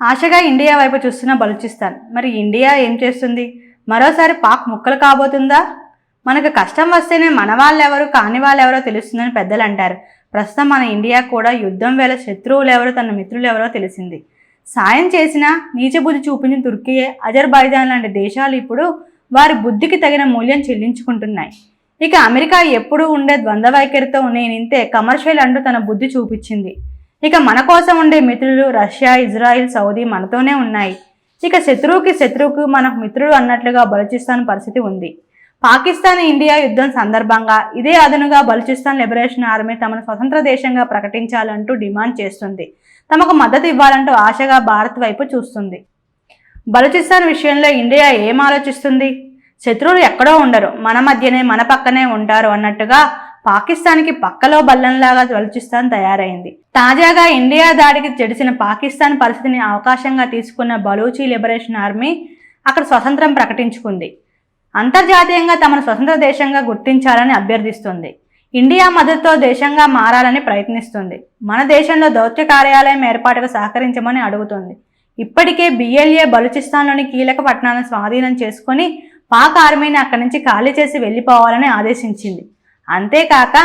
ఆశగా ఇండియా వైపు చూస్తున్న బలూచిస్తాన్. మరి ఇండియా ఏం చేస్తుంది? మరోసారి పాక్ ముక్కలు కాబోతుందా? మనకు కష్టం వస్తేనే మన వాళ్ళెవరు కాని వాళ్ళెవరో తెలుస్తుందని పెద్దలు అంటారు. ప్రస్తుతం మన ఇండియా కూడా యుద్ధం వేళ శత్రువులు ఎవరో తన మిత్రులు ఎవరో తెలిసింది. సాయం చేసిన నీచబుద్ధి చూపించిన తుర్కీయే అజర్బైజాన్ లాంటి దేశాలు ఇప్పుడు వారి బుద్ధికి తగిన మూల్యం చెల్లించుకుంటున్నాయి. ఇక అమెరికా ఎప్పుడూ ఉండే ద్వంద్వ వైఖరితో నేను ఇంతే కమర్షియల్ అంటూ తన బుద్ధి చూపించింది. ఇక మన కోసం ఉండే మిత్రులు రష్యా ఇజ్రాయిల్ సౌదీ మనతోనే ఉన్నాయి. ఇక శత్రువుకి శత్రువుకు మనకు మిత్రుడు అన్నట్లుగా బలూచిస్తాన్ పరిస్థితి ఉంది. పాకిస్తాన్ ఇండియా యుద్ధం సందర్భంగా ఇదే అదనుగా బలూచిస్తాన్ లిబరేషన్ ఆర్మీ తమను స్వతంత్ర దేశంగా ప్రకటించాలంటూ డిమాండ్ చేస్తుంది. తమకు మద్దతు ఇవ్వాలంటూ ఆశగా భారత్ వైపు చూస్తుంది. బలూచిస్తాన్ విషయంలో ఇండియా ఏం ఆలోచిస్తుంది? శత్రువులు ఎక్కడో ఉండరు. మన మధ్యనే మన పక్కనే ఉంటారు అన్నట్టుగా పాకిస్తాన్కి పక్కలో బల్లంలాగా బలూచిస్తాన్ తయారైంది. తాజాగా ఇండియా దాడికి చెడిసిన పాకిస్తాన్ పరిస్థితిని అవకాశంగా తీసుకున్న బలూచి లిబరేషన్ ఆర్మీ అక్కడ స్వతంత్రం ప్రకటించుకుంది. అంతర్జాతీయంగా తమను స్వతంత్ర దేశంగా గుర్తించాలని అభ్యర్థిస్తుంది. ఇండియా మద్దతుతో దేశంగా మారాలని ప్రయత్నిస్తుంది. మన దేశంలో దౌత్య కార్యాలయం ఏర్పాటుకు సహకరించమని అడుగుతుంది. ఇప్పటికే బిఎల్ఏ బలూచిస్తాన్లోని కీలక పట్టణాలను స్వాధీనం చేసుకొని పాక్ ఆర్మీని అక్కడి నుంచి ఖాళీ చేసి వెళ్ళిపోవాలని ఆదేశించింది. అంతేకాక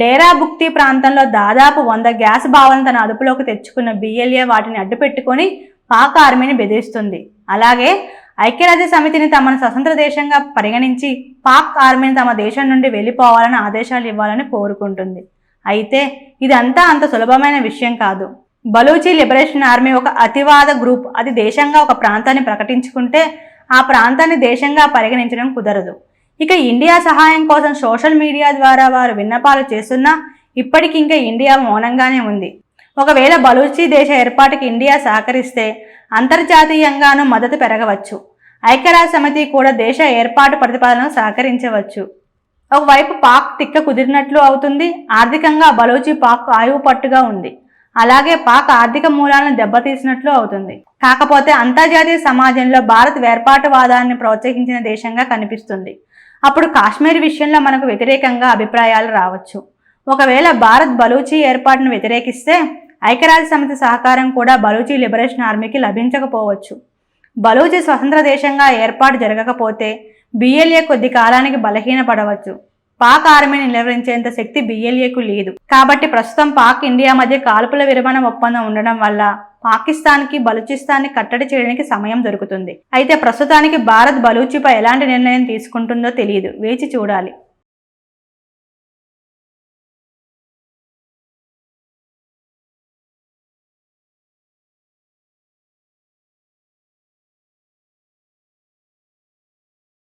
డేరా బుక్తి ప్రాంతంలో దాదాపు వంద గ్యాస్ భావన తన అదుపులోకి తెచ్చుకున్న బిఎల్ఏ వాటిని అడ్డుపెట్టుకొని పాక్ ఆర్మీని బెదిరిస్తుంది. అలాగే ఐక్యరాజ్య సమితిని తమను స్వతంత్ర దేశంగా పరిగణించి పాక్ ఆర్మీని తమ దేశం నుండి వెళ్ళిపోవాలని ఆదేశాలు ఇవ్వాలని కోరుకుంటుంది. అయితే ఇదంతా అంత సులభమైన విషయం కాదు. బలూచి లిబరేషన్ ఆర్మీ ఒక అతివాద గ్రూప్. అది దేశంగా ఒక ప్రాంతాన్ని ప్రకటించుకుంటే ఆ ప్రాంతాన్ని దేశంగా పరిగణించడం కుదరదు. ఇక ఇండియా సహాయం కోసం సోషల్ మీడియా ద్వారా వారు విన్నపాలు చేస్తున్నా ఇప్పటికి ఇంకా ఇండియా మౌనంగానే ఉంది. ఒకవేళ బలూచి దేశ ఏర్పాటుకి ఇండియా సహకరిస్తే అంతర్జాతీయంగానూ మద్దతు పెరగవచ్చు. ఐక్యరాజ్య సమితి కూడా దేశ ఏర్పాటు ప్రతిపాదన సహకరించవచ్చు. ఒకవైపు పాక్ తిక్క కుదిరినట్లు అవుతుంది. ఆర్థికంగా బలూచి పాక్ ఆయువు పట్టుగా ఉంది. అలాగే పాక్ ఆర్థిక మూలాలను దెబ్బతీసినట్లు అవుతుంది. కాకపోతే అంతర్జాతీయ సమాజంలో భారత్ వేర్పాటువాదాన్ని ప్రోత్సహించిన దేశంగా కనిపిస్తుంది. అప్పుడు కాశ్మీర్ విషయంలో మనకు వ్యతిరేకంగా అభిప్రాయాలు రావచ్చు. ఒకవేళ భారత్ బలూచి ఏర్పాటును వ్యతిరేకిస్తే ఐక్యరాజ్య సమితి సహకారం కూడా బలూచి లిబరేషన్ ఆర్మీకి లభించకపోవచ్చు. బలూచి స్వతంత్ర దేశంగా ఏర్పాటు జరగకపోతే బిఎల్ఏ కొద్ది కాలానికి బలహీనపడవచ్చు. పాక్ ఆర్మీని నిలవరించేంత శక్తి బిఎల్ఏకు లేదు. కాబట్టి ప్రస్తుతం పాక్ ఇండియా మధ్య కాల్పుల విరమణ ఒప్పందం ఉండడం వల్ల పాకిస్తాన్కి బలూచిస్తాన్ని కట్టడి చేయడానికి సమయం దొరుకుతుంది. అయితే ప్రస్తుతానికి భారత్ బలూచిపై ఎలాంటి నిర్ణయం తీసుకుంటుందో తెలియదు వేచి చూడాలి.